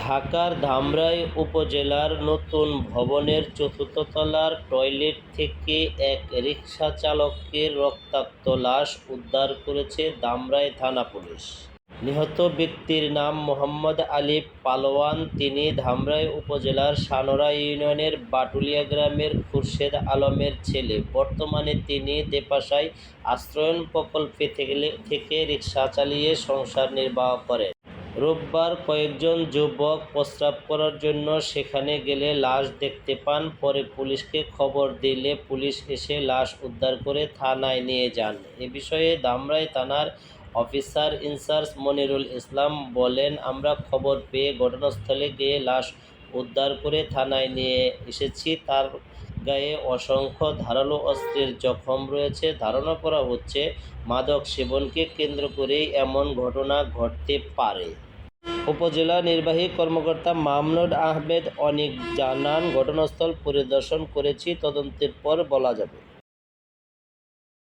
ঢাকার ধামরাই উপজেলার নতুন ভবনের চতুর্থ তলার টয়লেট থেকে এক রিকশাচালকের রক্তাক্ত লাশ উদ্ধার করেছে ধামরাই থানা পুলিশ। নিহত ব্যক্তির নাম মোহাম্মদ আলী পালোয়ান। তিনি ধামরাই উপজেলার সানোরা ইউনিয়নের বাটুলিয়া গ্রামের খুরশেদ আলমের ছেলে। বর্তমানে তিনি দেপাশাই আশ্রয়ণ প্রকল্পে থেকে রিক্সা চালিয়ে সংসার নির্বাহ করেন। রোববার কয়েকজন যুবক প্রস্রাব করার জন্য সেখানে গেলে লাশ দেখতে পান, পরে পুলিশকে খবর দিলে পুলিশ এসে লাশ উদ্ধার করে থানায় নিয়ে যান। এ বিষয়ে ধামরাই থানার অফিসার ইনচার্জ মনিরুল ইসলাম বলেন, আমরা খবর পেয়ে ঘটনাস্থলে গিয়ে লাশ উদ্ধার করে থানায় নিয়ে এসেছি। তার গায়ে অসংখ্য ধারালো অস্ত্রের জখম রয়েছে। ধারণা করা হচ্ছে, মাদক সেবনকে কেন্দ্র করেই এমন ঘটনা ঘটতে পারে। উপজেলা নির্বাহী কর্মকর্তা মামনুদ আহমেদ অনিক জানান, ঘটনাস্থল পরিদর্শন করেছি, তদন্তের পর বলা যাবে।